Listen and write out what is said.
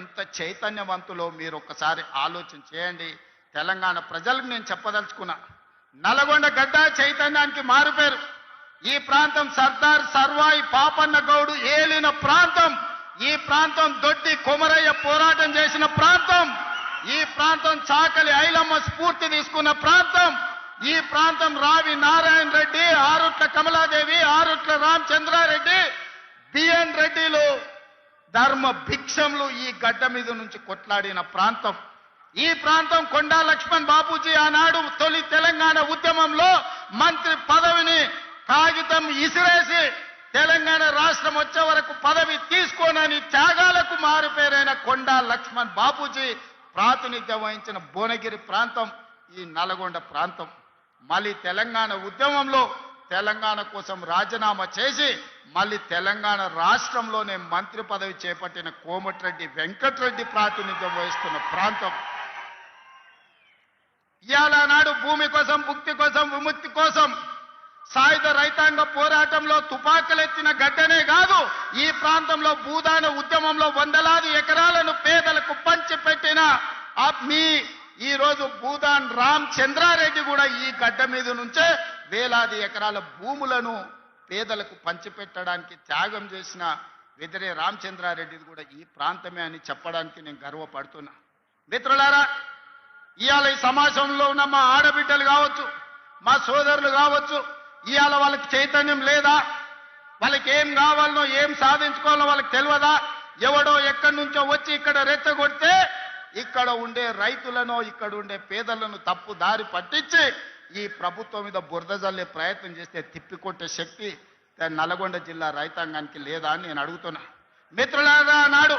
ఎంత చైతన్యవంతులో మీరు ఒక్కసారి ఆలోచన చేయండి. తెలంగాణ ప్రజలకు నేను చెప్పదలుచుకున్నా నల్గొండ గడ్డ చైతన్యానికి మారుపేరు. ఈ ప్రాంతం సర్దార్ సర్వాయి పాపన్న గౌడు ఏలిన ప్రాంతం. ఈ ప్రాంతం దొడ్డి కొమరయ్య పోరాటం చేసిన ప్రాంతం. ఈ ప్రాంతం చాకలి ఐలమ్మ స్ఫూర్తి తీసుకున్న ప్రాంతం. ఈ ప్రాంతం రావి నారాయణ రెడ్డి ఆరుట్ల కమలాదేవి ఆరుట్ల రామచంద్రారెడ్డి ధర్మ భిక్షంలు ఈ గడ్డ మీద నుంచి కొట్లాడిన ప్రాంతం. ఈ ప్రాంతం కొండా లక్ష్మణ్ బాబూజీ ఆనాడు తొలి తెలంగాణ ఉద్యమంలో మంత్రి పదవిని కాగితం ఇసిరేసి తెలంగాణ రాష్ట్రం వచ్చే వరకు పదవి తీసుకోనని త్యాగాలకు మారుపేరైన కొండా లక్ష్మణ్ బాబూజీ ప్రాతినిధ్యం వహించిన భువనగిరి ప్రాంతం ఈ నల్గొండ ప్రాంతం. మళ్ళీ తెలంగాణ ఉద్యమంలో తెలంగాణ కోసం రాజీనామా చేసి మళ్ళీ తెలంగాణ రాష్ట్రంలోనే మంత్రి పదవి చేపట్టిన కోమటిరెడ్డి వెంకటరెడ్డి ప్రాతినిధ్యం వహిస్తున్న ప్రాంతం. ఇవాళ నాడు భూమి కోసం భుక్తి కోసం విముక్తి కోసం సాయుధ రైతాంగ పోరాటంలో తుపాకులెత్తిన గడ్డనే కాదు ఈ ప్రాంతంలో భూదాన ఉద్యమంలో వందలాది ఎకరాలను పేదలకు పంచిపెట్టిన మీ ఈ రోజు భూదాన్ రామ్ చంద్రారెడ్డి కూడా ఈ గడ్డ మీద నుంచే వేలాది ఎకరాల భూములను పేదలకు పంచిపెట్టడానికి త్యాగం చేసిన వెదిరే రామచంద్రారెడ్డిది కూడా ఈ ప్రాంతమే అని చెప్పడానికి నేను గర్వపడుతున్నా. మిత్రులారా ఇవాళ ఈ సమాజంలో ఉన్న మా ఆడబిడ్డలు కావచ్చు మా సోదరులు కావచ్చు ఇవాళ వాళ్ళకి చైతన్యం లేదా? వాళ్ళకి ఏం కావాలనో ఏం సాధించుకోవాలో వాళ్ళకి తెలియదా? ఎవడో ఎక్కడి నుంచో వచ్చి ఇక్కడ రెచ్చగొడితే ఇక్కడ ఉండే రైతులను ఇక్కడ ఉండే పేదలను తప్పు దారి పట్టించి ఈ ప్రభుత్వం మీద బురద జల్లే ప్రయత్నం చేస్తే తిప్పికొట్టే శక్తి నల్గొండ జిల్లా రైతాంగానికి లేదా అని నేను అడుగుతున్నా. మిత్రులారా నాడు